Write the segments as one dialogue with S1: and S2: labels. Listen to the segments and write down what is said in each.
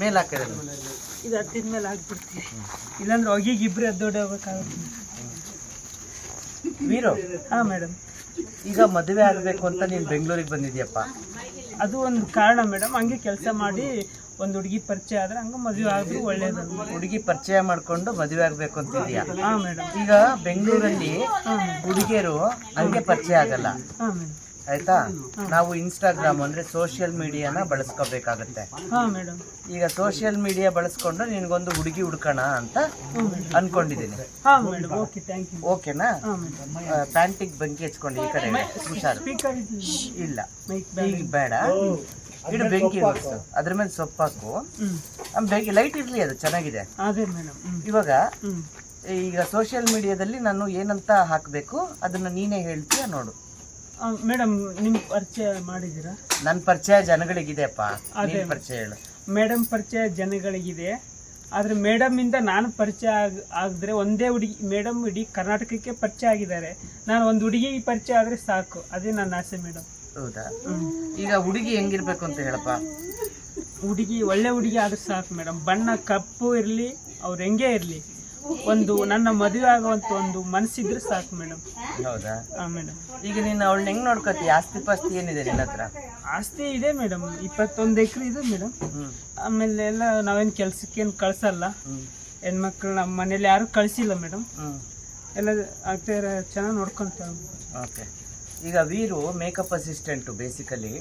S1: ಮೇಲೆ ಹಾಕಿದ್ರೆ
S2: ಇದು ಹತ್ತಿದ ಮೇಲೆ ಹಾಕ್ಬಿಡ್ತೀವಿ ಇಲ್ಲಾಂದ್ರೆ ಹೊಗಿಗೆ ಇಬ್ರು ಎದ್ದೋಡಿ ಹೋಗ್ಬೇಕಾಗುತ್ತೆ
S1: ವೀರು
S2: ಹಾಂ ಮೇಡಮ್.
S1: ಈಗ ಮದುವೆ ಆಗಬೇಕು ಅಂತ ನೀನು ಬೆಂಗಳೂರಿಗೆ ಬಂದಿದ್ಯಪ್ಪ.
S2: ಅದು ಒಂದು ಕಾರಣ ಮೇಡಮ್. ಹಂಗೆ ಕೆಲಸ ಮಾಡಿ ಒಂದು ಹುಡುಗಿ ಪರಿಚಯ ಆದ್ರೆ ಹಂಗೆ ಮದುವೆ ಆದ್ರೂ ಒಳ್ಳೇದು.
S1: ಹುಡುಗಿ ಪರಿಚಯ ಮಾಡ್ಕೊಂಡು ಮದುವೆ ಆಗ್ಬೇಕು ಅಂತಿದ್ಯಾ?
S2: ಹಾಂ ಮೇಡಮ್.
S1: ಈಗ ಬೆಂಗಳೂರಲ್ಲಿ ಹುಡುಗಿಯರು ಹಂಗೆ ಪರಿಚಯ ಆಗಲ್ಲ.
S2: ಹಾಂ ಮೇಡಮ್.
S1: ಆಯ್ತಾ? ನಾವು ಇನ್ಸ್ಟಾಗ್ರಾಮ್ ಅಂದ್ರೆ ಸೋಷಿಯಲ್ ಮೀಡಿಯಾನ ಬಳಸ್ಕೋಬೇಕಾಗತ್ತೆ. ಈಗ ಸೋಷಿಯಲ್ ಮೀಡಿಯಾ ಬಳಸ್ಕೊಂಡು ನಿನ್ಗೊಂದು ಹುಡುಗಿ ಹುಡ್ಕೋಣ ಅಂತ ಅನ್ಕೊಂಡಿದ್ದೀನಿ.
S2: ಹಾಂ ಓಕೆ ಥ್ಯಾಂಕ್ ಯು
S1: ಓಕೆನಾ? ಪ್ಯಾಂಟಿಗೆ ಬೆಂಕಿ ಹಚ್ಕೊಂಡು ಈ ಕಡೆ ಹುಷಾರು. ಇಲ್ಲ. ಈಗ ಬೇಡ. ಇಡು ಬೆಂಕಿ ಅದ್ರ ಮೇಲೆ ಸೊಪ್ಪು ಹಾಕು ಆಮೇಲೆ ಬೆಂಕಿ ಲೈಟ್ ಇರ್ಲಿ ಅದು ಚೆನ್ನಾಗಿದೆ. ಇವಾಗ ಈಗ ಸೋಷಿಯಲ್ ಮೀಡಿಯಾದಲ್ಲಿ ನಾನು ಏನಂತ ಹಾಕಬೇಕು ಅದನ್ನ ನೀನೇ ಹೇಳ್ತೀಯ ನೋಡು.
S2: ಮೇಡಮ್ ನಿಮ್ಮ ಪರಿಚಯ ಮಾಡಿದ್ದೀರಾ?
S1: ನನ್ನ ಪರಿಚಯ ಜನಗಳಿಗಿದೆಯಪ್ಪ.
S2: ಅದೇ.
S1: ನೀನ್ ಪರಿಚಯ ಹೇಳು.
S2: ಮೇಡಮ್ ಪರಿಚಯ ಜನಗಳಿಗಿದೆ. ಆದರೆ ಇಂದ ನಾನು ಪರಿಚಯ ಆಗ ಆಗಿದ್ರೆ ಒಂದೇ ಹುಡುಗಿ ಮೇಡಮ್ ಇಡೀ ಕರ್ನಾಟಕಕ್ಕೆ ಪರಿಚಯ ಆಗಿದ್ದಾರೆ. ನಾನು ಒಂದು ಹುಡುಗಿ ಪರಿಚಯ ಆದರೆ ಸಾಕು. ಅದೇ ನನ್ನ ಆಸೆ ಮೇಡಮ್.
S1: ಹೌದಾ? ಈಗ ಹುಡುಗಿ ಹೆಂಗಿರ್ಬೇಕು ಅಂತ ಹೇಳಪ್ಪ.
S2: ಹುಡುಗಿ ಒಳ್ಳೆ ಹುಡುಗಿ ಆದ್ರೆ ಸಾಕು ಮೇಡಮ್. ಬಣ್ಣ ಕಪ್ಪು ಇರಲಿ ಅವ್ರು ಹೆಂಗೆ ಇರಲಿ. ಒಂದು ನನ್ನ ಮದುವೆ ಆಗುವಂತ ಒಂದು ಮನಸ್ಸಿದ್ರೆ ಸಾಕು ಮೇಡಮ್
S1: ಹೌದಾ?
S2: ಹಾಂ ಮೇಡಮ್
S1: ಈಗ ನೀನು ಅವಳನ್ನ ಹೆಂಗ್ ನೋಡ್ಕೊತಿ? ಆಸ್ತಿ ಪಾಸ್ತಿ ಏನಿದೆ ನಿನ್ನ ಹತ್ರ?
S2: ಆಸ್ತಿ ಇದೆ ಮೇಡಮ್ ಇಪ್ಪತ್ತೊಂದು ಎಕರೆ ಇದೆ ಮೇಡಮ್ ಆಮೇಲೆ ಎಲ್ಲ ನಾವೇನು ಕೆಲ್ಸಕ್ಕೇನು ಕಳ್ಸಲ್ಲ. ಹೆಣ್ಮಕ್ಳು ನಮ್ಮ ಮನೇಲಿ ಯಾರು ಕಳಿಸಿಲ್ಲ ಮೇಡಮ್ ಎಲ್ಲ ಆಗ್ತಾ ಚೆನ್ನಾಗಿ ನೋಡ್ಕೊಂತಾರೆ.
S1: ಓಕೆ ಈಗ ವೀರು ಮೇಕಪ್ ಅಸಿಸ್ಟೆಂಟು ಬೇಸಿಕಲಿ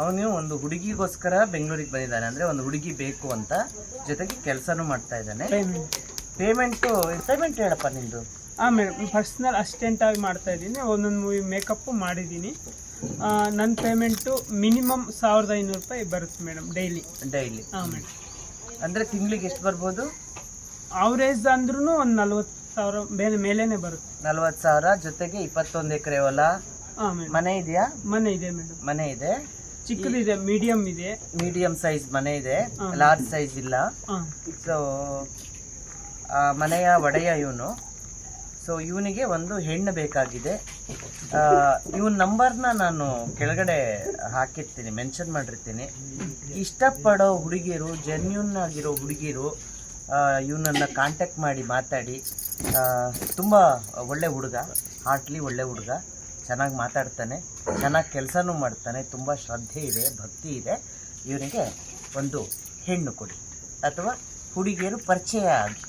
S1: ಅವನು ಒಂದು ಹುಡುಗಿಗೋಸ್ಕರ ಬೆಂಗಳೂರಿಗೆ ಬಂದಿದ್ದಾನೆ. ಅಂದ್ರೆ ಒಂದು ಹುಡುಗಿ ಬೇಕು ಅಂತ ಜೊತೆಗೆ ಕೆಲಸನೂ ಮಾಡ್ತಾ ಇದ್ದಾನೆ.
S2: ಪೇಮೆಂಟ್
S1: ಪೇಮೆಂಟು ಹೇಳಪ್ಪ ನಿಮ್ಮದು
S2: ಹಾಂ ಮೇಡಮ್ ಪರ್ಸ್ನಲ್ ಅಸಿಸ್ಟೆಂಟ್ ಆಗಿ ಮಾಡ್ತಾ ಇದ್ದೀನಿ ಒಂದೊಂದು ಮೂವಿ ಮೇಕಪ್ಪು ಮಾಡಿದ್ದೀನಿ. ನನ್ನ ಪೇಮೆಂಟು ಮಿನಿಮಮ್ ಸಾವಿರದ ಐನೂರು ರೂಪಾಯಿ ಬರುತ್ತೆ ಮೇಡಮ್ ಡೈಲಿ
S1: ಡೈಲಿ
S2: ಹಾಂ ಮೇಡಮ್
S1: ಅಂದರೆ ತಿಂಗಳಿಗೆ ಎಷ್ಟು ಬರ್ಬೋದು?
S2: ಅವರೇಜ್ ಅಂದ್ರೂ ಒಂದು ನಲ್ವತ್ತು ಸಾವಿರ ಮೇಲೆ ಮೇಲೇ ಬರುತ್ತೆ.
S1: ನಲ್ವತ್ತು ಸಾವಿರ ಜೊತೆಗೆ ಇಪ್ಪತ್ತೊಂದು ಎಕರೆ ಹೊಲ.
S2: ಹಾಂ ಮೇಡಮ್
S1: ಮನೆ ಇದೆಯಾ?
S2: ಮನೆ ಇದೆ ಮೇಡಮ್
S1: ಮನೆ ಇದೆ.
S2: ಚಿಕ್ಕದಿದೆ ಮೀಡಿಯಮ್ ಇದೆ.
S1: ಮೀಡಿಯಂ ಸೈಜ್ ಮನೆ ಇದೆ. ಲಾರ್ಜ್ ಸೈಜ್ ಇಲ್ಲ. ಸೊ ಮನೆಯ ಒಡೆಯ ಇವನು. ಸೊ ಇವನಿಗೆ ಒಂದು ಹೆಣ್ಣು ಬೇಕಾಗಿದೆ. ಇವನ ನಂಬರ್ನ ನಾನು ಕೆಳಗಡೆ ಹಾಕಿರ್ತೀನಿ, ಮೆನ್ಷನ್ ಮಾಡಿರ್ತೀನಿ. ಇಷ್ಟಪಡೋ ಹುಡುಗಿಯರು ಜೆನ್ಯೂನ್ ಆಗಿರೋ ಹುಡುಗಿರು ಇವನನ್ನು ಕಾಂಟ್ಯಾಕ್ಟ್ ಮಾಡಿ ಮಾತಾಡಿ. ತುಂಬ ಒಳ್ಳೆ ಹುಡುಗ ಹಾರ್ಟ್ಲಿ ಒಳ್ಳೆ ಹುಡುಗ, ಚೆನ್ನಾಗಿ ಮಾತಾಡ್ತಾನೆ, ಚೆನ್ನಾಗಿ ಕೆಲಸನೂ ಮಾಡ್ತಾನೆ, ತುಂಬ ಶ್ರದ್ಧೆ ಇದೆ, ಭಕ್ತಿ ಇದೆ. ಇವನಿಗೆ ಒಂದು ಹೆಣ್ಣು ಕೊಡಿ, ಅಥವಾ ಹುಡುಗಿಯರು ಪರಿಚಯ ಆಗಿ.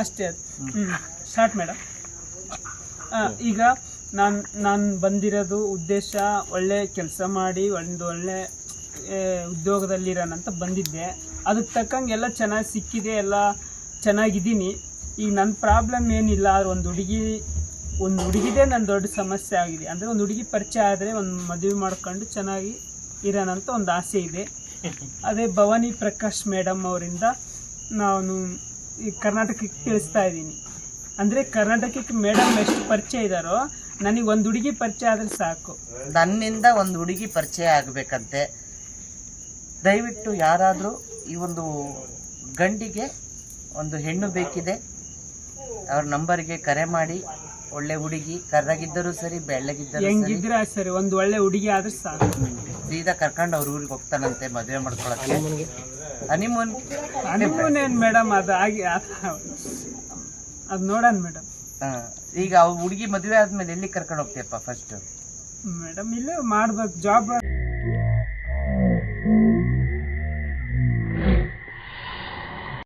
S2: ಅಷ್ಟೇ ಅದು. ಹ್ಞೂ ಸ್ಟಾರ್ಟ್ ಮೇಡಮ್. ಈಗ ನಾನು ನಾನು ಬಂದಿರೋದು ಉದ್ದೇಶ ಒಳ್ಳೆ ಕೆಲಸ ಮಾಡಿ ಒಂದು ಒಳ್ಳೆ ಉದ್ಯೋಗದಲ್ಲಿರೋಣ ಅಂತ ಬಂದಿದ್ದೆ. ಅದಕ್ಕೆ ತಕ್ಕಂಗೆ ಎಲ್ಲ ಚೆನ್ನಾಗಿ ಸಿಕ್ಕಿದೆ ಎಲ್ಲ ಚೆನ್ನಾಗಿದ್ದೀನಿ. ಈಗ ನನ್ನ ಪ್ರಾಬ್ಲಮ್ ಏನಿಲ್ಲ ಆದ್ರೆ ಒಂದು ಹುಡುಗಿ ಒಂದು ಹುಡುಗಿದೇ ನನ್ನ ದೊಡ್ಡ ಸಮಸ್ಯೆ ಆಗಿದೆ. ಅಂದರೆ ಒಂದು ಹುಡುಗಿ ಪರಿಚಯ ಆದರೆ ಒಂದು ಮದುವೆ ಮಾಡ್ಕೊಂಡು ಚೆನ್ನಾಗಿ ಇರೋಣಂತ ಒಂದು ಆಸೆ ಇದೆ. ಅದೇ ಭವಾನಿ ಪ್ರಕಾಶ್ ಮೇಡಮ್ ಅವರಿಂದ ನಾನು ಈ ಕರ್ನಾಟಕಕ್ಕೆ ತಿಳಿಸ್ತಾ ಇದ್ದೀನಿ. ಅಂದರೆ ಕರ್ನಾಟಕಕ್ಕೆ ಮೇಡಮ್ ಎಷ್ಟು ಪರಿಚಯ ಇದ್ದಾರೋ ನನಗೆ ಒಂದು ಹುಡುಗಿ ಪರಿಚಯ ಆದರೆ ಸಾಕು.
S1: ನನ್ನಿಂದ ಒಂದು ಹುಡುಗಿ ಪರಿಚಯ ಆಗಬೇಕಂತೆ. ದಯವಿಟ್ಟು ಯಾರಾದರೂ ಈ ಒಂದು ಗಂಡಿಗೆ ಒಂದು ಹೆಣ್ಣು ಬೇಕಿದೆ ಅವ್ರ ನಂಬರ್ಗೆ ಕರೆ ಮಾಡಿ. ಒಳ್ಳೆ ಹುಡುಗಿ ಕರ್ರಾಗಿದ್ದರೂ ಸರಿ ಬೆಳ್ಳಗಿದ್ದರೂ ಸರಿ.
S2: ಹೆಂಗಿದ್ರೆ ಸರಿ ಒಂದು ಒಳ್ಳೆ ಹುಡುಗಿ ಆದ್ರೆ ಸಾಕು.
S1: ಸೀದಾ ಕರ್ಕೊಂಡು ಅವ್ರ ಊರಿಗೆ ಹೋಗ್ತಾನಂತೆ ಮದುವೆ ಮಾಡ್ಕೊಳಕ್ಕೆ. ಹನಿಮೂನ್
S2: ಹನಿಮೂನೇನು ಮೇಡಮ್ ಅದು ಆಗಿ ಅದು ನೋಡೋಣ ಮೇಡಮ್.
S1: ಈಗ ಹುಡುಗಿ ಮದುವೆ ಆದ್ಮೇಲೆ ಎಲ್ಲಿ ಕರ್ಕೊಂಡು ಹೋಗ್ತೀಯಪ್ಪ ಫಸ್ಟ್
S2: ಮೇಡಮ್ ಇಲ್ಲೇ ಮಾಡ್ಬೇಕು ಜಾಬ್